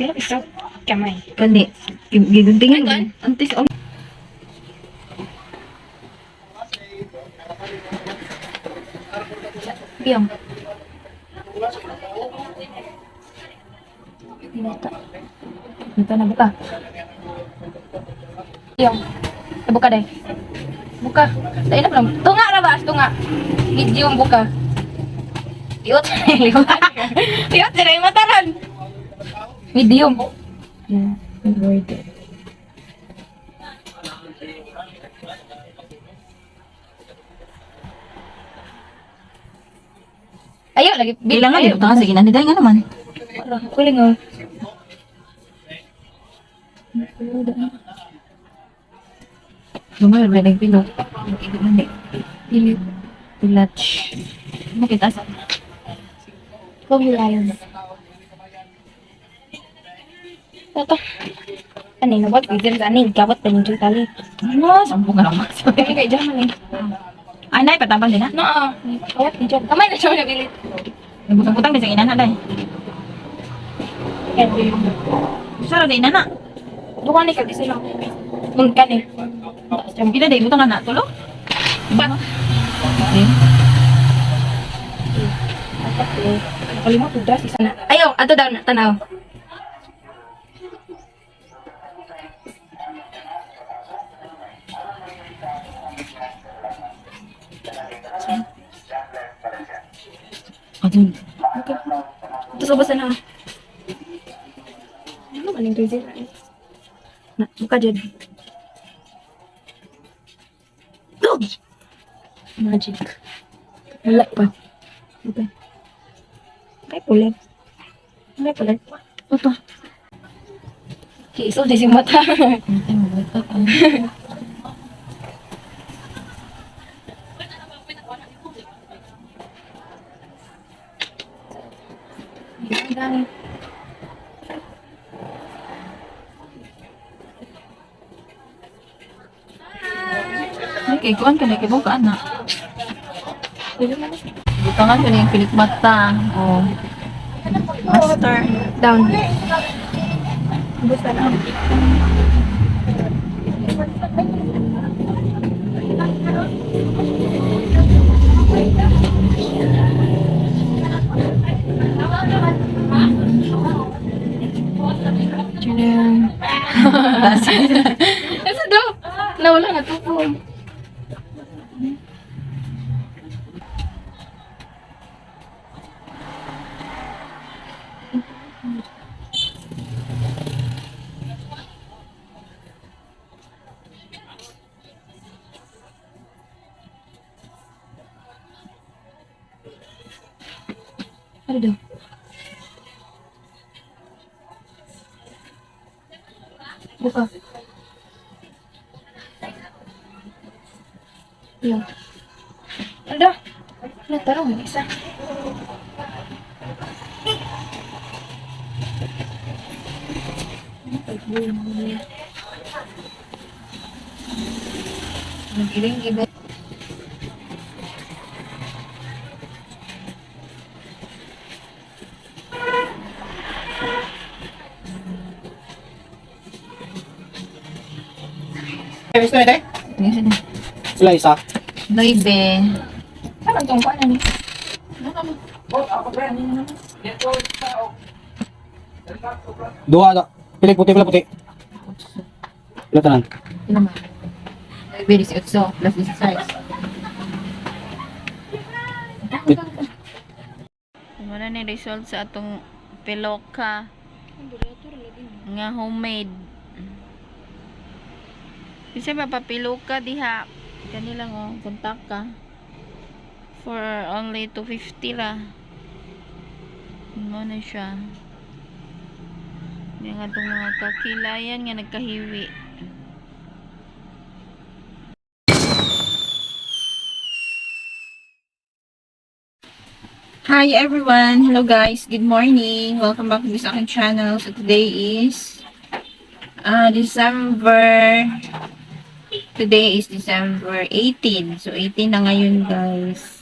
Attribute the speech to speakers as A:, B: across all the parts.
A: Pila isa kamay.
B: Kandi. Giguntingan.
A: Ay,
B: Antes, oh.
A: Biyong.
B: Binata. Ito na buka.
A: Biyong. Buka deh. Buka. Dahil na pala. Tunga na ba? Tunga. Medium buka. Iot. Iot. Sila yung mataran. Medium.
B: Yeah. It.
A: Ayo lagi.
B: Bilang
A: Ayo.
B: dito kasi ginaniday nga naman.
A: Kuling oh.
B: Lumayo, may eh. Pilit. Pilach. Makita sa...
A: Kung hilayan. Tata. Kanina ba? Pwede sa aning. Gawat pa ninyo tali.
B: Ano? Sampo ka naman.
A: Kaya kaya dyan eh.
B: Ay, nay, patambal din ha?
A: No, kawat ninyo. Kamay na siya nabilit.
B: May butang-butang din sa day.
A: Kaya yung
B: Sara, day, inana.
A: Bukan ni kasi sila. Mungkin eh.
B: Kita, day, butang na. Tulo? Okay.
A: Nakalimot udah sih sana. Ayo, ato daw na tanaw.
B: Adun.
A: Okay. Terus ubos na. Ano ba ning busy? Na, buka jadi. Dog. Magic. Wala pa. Okay. Ay, pulit. Ay, pulit. Ito. Kiso di si mata.
B: Ay, mabuta
A: Gani.
B: Ay, kay kuan ka na, kay buka na. Butangan ka na yung pilik mata. Oh. Master.
A: Down. Ubos na. Ito daw. Nawala na to po. Ano? Natarong yung isa.
B: Nagiling iba.
C: Service na eh.
B: Tingnan sila.
C: Sila isa.
B: Noibe.
A: Ano itong kuha na ni?
C: Duha na. Pilik puti, pila puti. Pila tanan.
B: Ito naman. Noibe 18 plus 16. Wala ni result sa atong piloka nga homemade. Bisa ba papiloka diha? Kani lang oh, kontak ka. For only 250 ra. Mo na siya. Yung atong mga kakilayan nga nagkahiwi. Hi everyone! Hello guys! Good morning! Welcome back to this aking channel. So today is uh, December Today is December 18. So 18 na ngayon guys.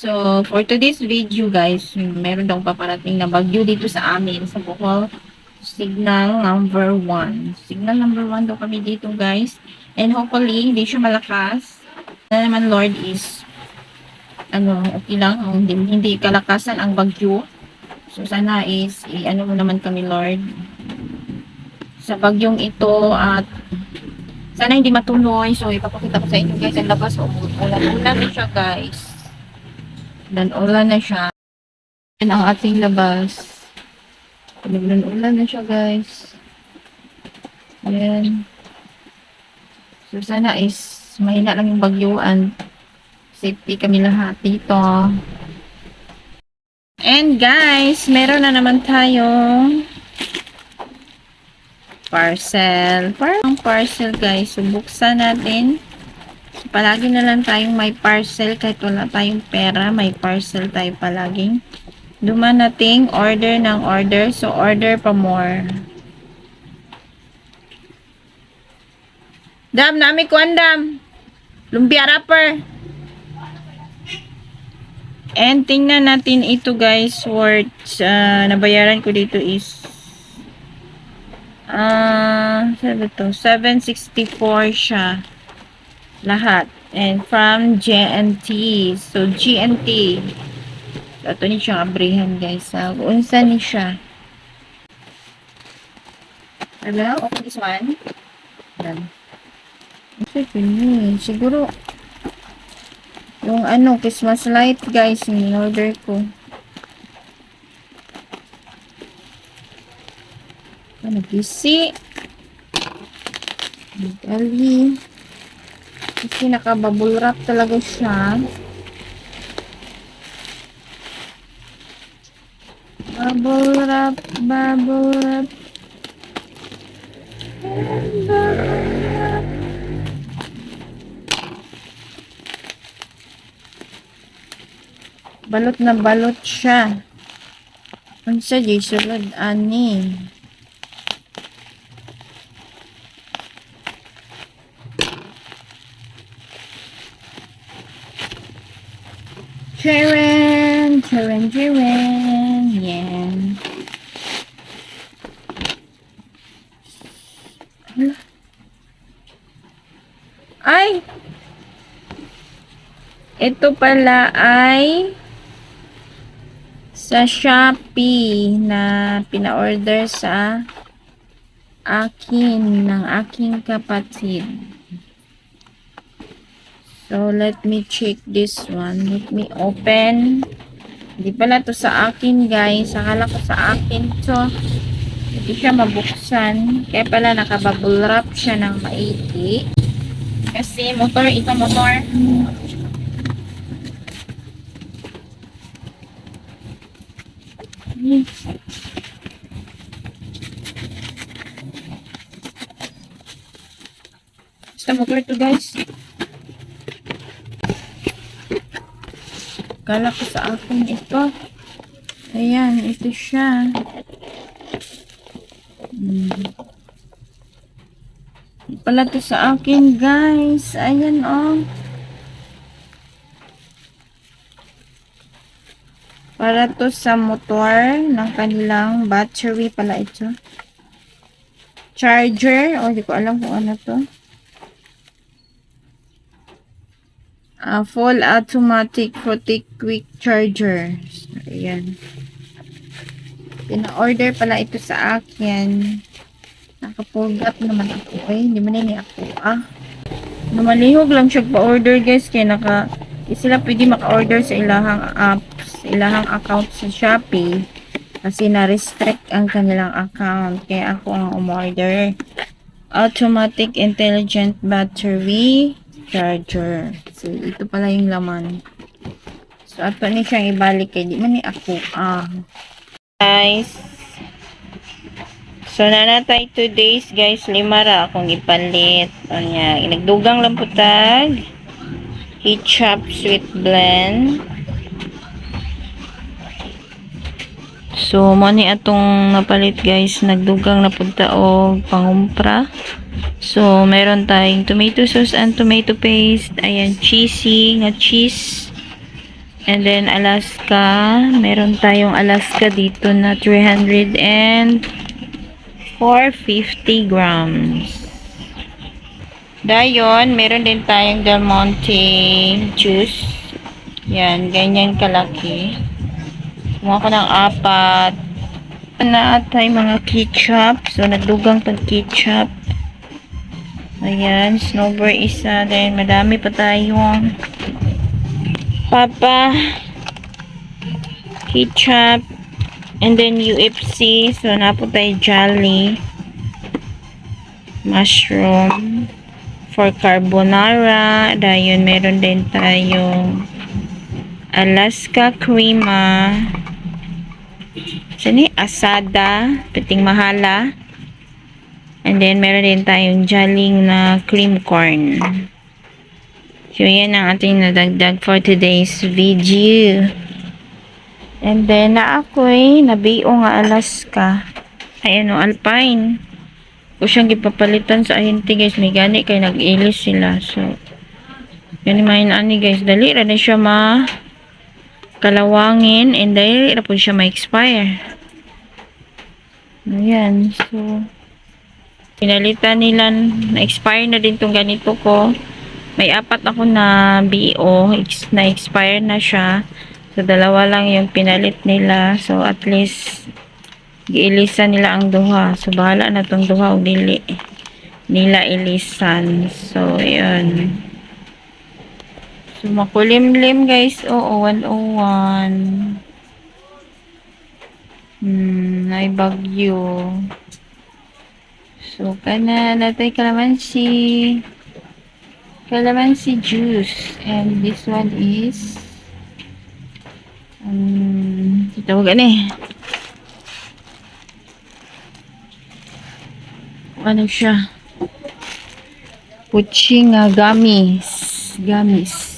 B: So for today's video guys, meron daw paparating na bagyo dito sa amin sa Bohol. signal number 1. Signal number 1 daw kami dito guys. And hopefully, hindi siya malakas. Na naman Lord is ano, okay lang. Hindi, hindi kalakasan ang bagyo. So, sana is, i-ano mo naman kami, Lord. Sa bagyong ito at sana hindi matuloy. So, ipapakita ko sa inyo guys ang labas. Ulan-ulan siya guys. Ulan-ulan na siya. Yan ang ating labas. Ulan-ulan na siya guys. Yan. So, sana is mahina lang yung bagyuan. Safety kami lahat dito. And guys, meron na naman tayong parcel. Parang parcel guys. So, buksan natin. Palagi na lang tayong may parcel. Kahit wala tayong pera, may parcel tayo palaging. Duman nating order ng order. So, order pa more. Dam, nami ko andam. Lumpia wrapper. And tingnan natin ito guys, worth uh, nabayaran ko dito is ah, uh, sabi to, 764 siya. Lahat. And from GNT. So, GNT. So, ito ni siyang abrihan guys. Uh, unsa ni siya? Hello? Okay, this one. Yan. Kasi pili. Siguro, yung ano, Christmas light, guys, yung order ko. Ano, busy. Dali. Kasi naka-bubble wrap talaga siya. Bubble wrap, bubble wrap. Balot na balot siya. Unsa di sulod ani? Sharon, Sharon, Sharon, yan. Ay! Ito pala ay sa Shopee na pina-order sa akin ng aking kapatid. So, let me check this one. Let me open. Hindi pala to sa akin, guys. Akala ko sa akin to. Hindi siya mabuksan. Kaya pala nakabubble wrap siya ng maigi. Kasi motor, ito motor. Basta motor to guys. Kala ko sa akin ito. Ayan, ito siya. Hmm. Pala to sa akin guys. Ayan oh. Para to sa motor ng kanilang battery pala ito. Charger. O, di ko alam kung ano to. Ah, full automatic photic quick charger. Ayan. Pina-order pala ito sa akin. Nakapull up naman ako eh. Hindi man nini ako ah. Namalihog lang siya pa-order guys. Kaya naka, di sila pwede maka-order sa ilahang apps, ilahang account sa Shopee. Kasi na-restrict ang kanilang account. Kaya ako ang umorder. Automatic Intelligent Battery Charger. So, ito pala yung laman. So, ato ni siyang ibalik kay di man ni ako ah. Guys, So, nanatay 2 days, guys. Lima ra akong ipalit. O niya, inagdugang lang putag. Heat chop sweet blend. So, mo ni atong napalit, guys. Nagdugang na punta og pangumpra. So, meron tayong tomato sauce and tomato paste. Ayan, cheesy nga cheese. And then, Alaska. Meron tayong Alaska dito na 300 and for 50 grams. Dayon, meron din tayong Del Monte juice. Yan, ganyan kalaki. Kumuha ko ng apat. Na tayo mga ketchup. So, nagdugang pag ketchup. Ayan, snowbird isa. Then, madami pa tayong papa, ketchup, and then UFC. So, napo tayo jolly, mushroom, for carbonara. Dahil meron din tayong Alaska Crema. Sani? Asada. Piting mahala. And then, meron din tayong jaling na cream corn. So, yan ang ating nadagdag for today's video. And then, na ako'y nabiyo nga Alaska. Ay, ano, Alpine. Kung siyang gipapalitan sa ahinti, guys. May gani kay nag-ilis sila. So, yun yung ani, guys. Dali na siya ma kalawangin and dali ra po siya ma-expire. Ayan. So, pinalitan nila, na-expire na din tong ganito ko. May apat ako na BO, ex- na-expire na siya. So, dalawa lang yung pinalit nila. So, at least, giilisan nila ang duha. So, bahala na tong duha o dili nila ilisan. So, yun. So, makulimlim guys. Oo, 101. Hmm, ay bagyo. So, kana natay kalamansi. Kalamansi juice. And this one is um, tawag ano eh. Ano siya? Puchi nga gummies. Gummies.